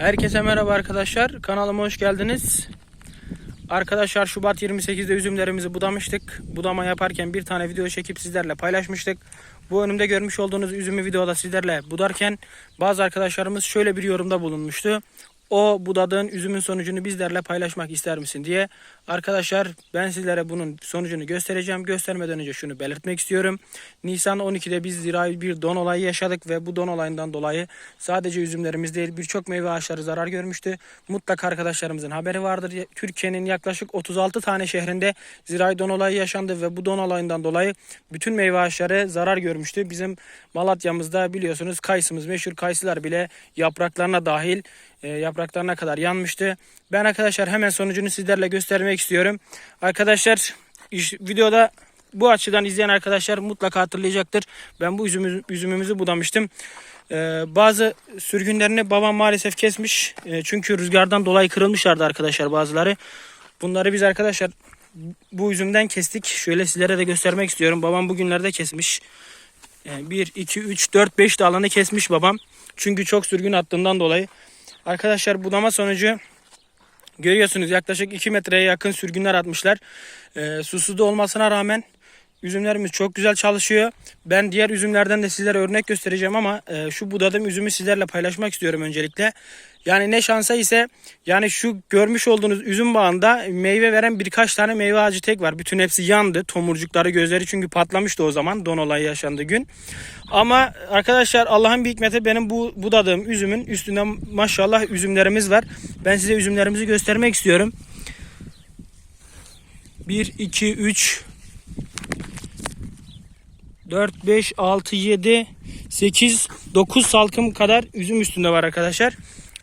Herkese merhaba arkadaşlar. Kanalıma hoş geldiniz. Arkadaşlar Şubat 28'de üzümlerimizi budamıştık. Budama yaparken bir tane video çekip sizlerle paylaşmıştık. Bu önümde görmüş olduğunuz üzümü videoda sizlerle budarken bazı arkadaşlarımız şöyle bir yorumda bulunmuştu. O budadığın üzümün sonucunu bizlerle paylaşmak ister misin diye. Arkadaşlar ben sizlere bunun sonucunu göstereceğim. Göstermeden önce şunu belirtmek istiyorum. Nisan 12'de biz zirai bir don olayı yaşadık ve bu don olayından dolayı sadece üzümlerimiz değil birçok meyve ağaçları zarar görmüştü. Mutlaka arkadaşlarımızın haberi vardır. Türkiye'nin yaklaşık 36 tane şehrinde zirai don olayı yaşandı ve bu don olayından dolayı bütün meyve ağaçları zarar görmüştü. Bizim Malatya'mızda biliyorsunuz kayısımız meşhur kayısılar bile yapraklarına dahil e, yapraklarına kadar yanmıştı. Ben arkadaşlar hemen sonucunu sizlerle göstermek istiyorum. Arkadaşlar iş, videoda bu açıdan izleyen arkadaşlar mutlaka hatırlayacaktır. Ben bu üzümü, üzümümüzü budamıştım. Ee, bazı sürgünlerini babam maalesef kesmiş. Ee, çünkü rüzgardan dolayı kırılmışlardı arkadaşlar bazıları. Bunları biz arkadaşlar bu üzümden kestik. Şöyle sizlere de göstermek istiyorum. Babam bugünlerde kesmiş. 1, 2, 3, 4, 5 dalını kesmiş babam. Çünkü çok sürgün attığından dolayı. Arkadaşlar budama sonucu görüyorsunuz yaklaşık 2 metreye yakın sürgünler atmışlar. E, susuz da olmasına rağmen üzümlerimiz çok güzel çalışıyor. Ben diğer üzümlerden de sizlere örnek göstereceğim ama e, şu budadığım üzümü sizlerle paylaşmak istiyorum öncelikle. Yani ne şansa ise yani şu görmüş olduğunuz üzüm bağında meyve veren birkaç tane meyve ağacı tek var. Bütün hepsi yandı. Tomurcukları gözleri çünkü patlamıştı o zaman don olayı yaşandığı gün. Ama arkadaşlar Allah'ın bir hikmeti benim bu budadığım üzümün üstünde maşallah üzümlerimiz var. Ben size üzümlerimizi göstermek istiyorum. 1, 2, 3, 4, 5, 6, 7, 8, 9 salkım kadar üzüm üstünde var arkadaşlar.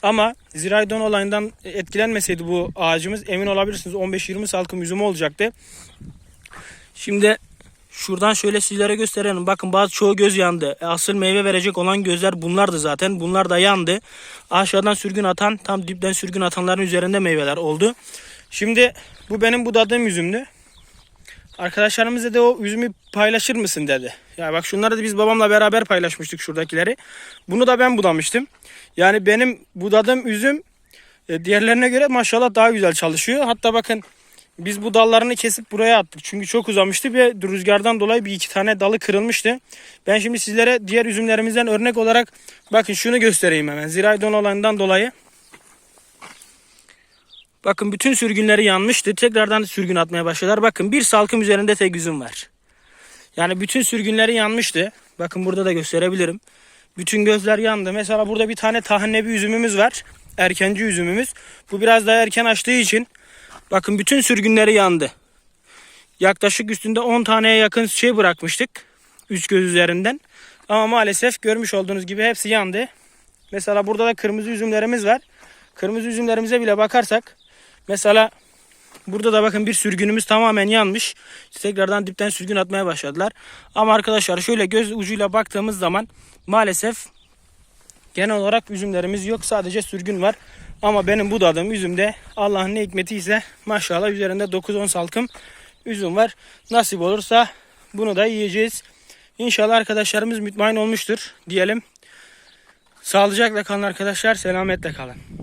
Ama ziraydon olayından etkilenmeseydi bu ağacımız emin olabilirsiniz 15-20 salkım üzüm olacaktı. Şimdi şuradan şöyle sizlere gösterelim. Bakın bazı çoğu göz yandı. E, Asıl meyve verecek olan gözler bunlardı zaten. Bunlar da yandı. Aşağıdan sürgün atan tam dipten sürgün atanların üzerinde meyveler oldu. Şimdi bu benim budadığım üzümdü. Arkadaşlarımız dedi o üzümü paylaşır mısın dedi. Ya bak şunları da biz babamla beraber paylaşmıştık şuradakileri. Bunu da ben budamıştım. Yani benim budadığım üzüm e, diğerlerine göre maşallah daha güzel çalışıyor. Hatta bakın biz bu dallarını kesip buraya attık. Çünkü çok uzamıştı ve rüzgardan dolayı bir iki tane dalı kırılmıştı. Ben şimdi sizlere diğer üzümlerimizden örnek olarak bakın şunu göstereyim hemen. Ziraydon olayından dolayı. Bakın bütün sürgünleri yanmıştı. Tekrardan sürgün atmaya başladılar. Bakın bir salkım üzerinde tek üzüm var. Yani bütün sürgünleri yanmıştı. Bakın burada da gösterebilirim. Bütün gözler yandı. Mesela burada bir tane tahinnebi üzümümüz var. Erkenci üzümümüz. Bu biraz daha erken açtığı için bakın bütün sürgünleri yandı. Yaklaşık üstünde 10 taneye yakın şey bırakmıştık. Üç göz üzerinden. Ama maalesef görmüş olduğunuz gibi hepsi yandı. Mesela burada da kırmızı üzümlerimiz var. Kırmızı üzümlerimize bile bakarsak mesela Burada da bakın bir sürgünümüz tamamen yanmış. Tekrardan dipten sürgün atmaya başladılar. Ama arkadaşlar şöyle göz ucuyla baktığımız zaman maalesef genel olarak üzümlerimiz yok. Sadece sürgün var. Ama benim budadığım üzümde Allah'ın ne hikmeti ise maşallah üzerinde 9-10 salkım üzüm var. Nasip olursa bunu da yiyeceğiz. İnşallah arkadaşlarımız mütmain olmuştur diyelim. Sağlıcakla kalın arkadaşlar. Selametle kalın.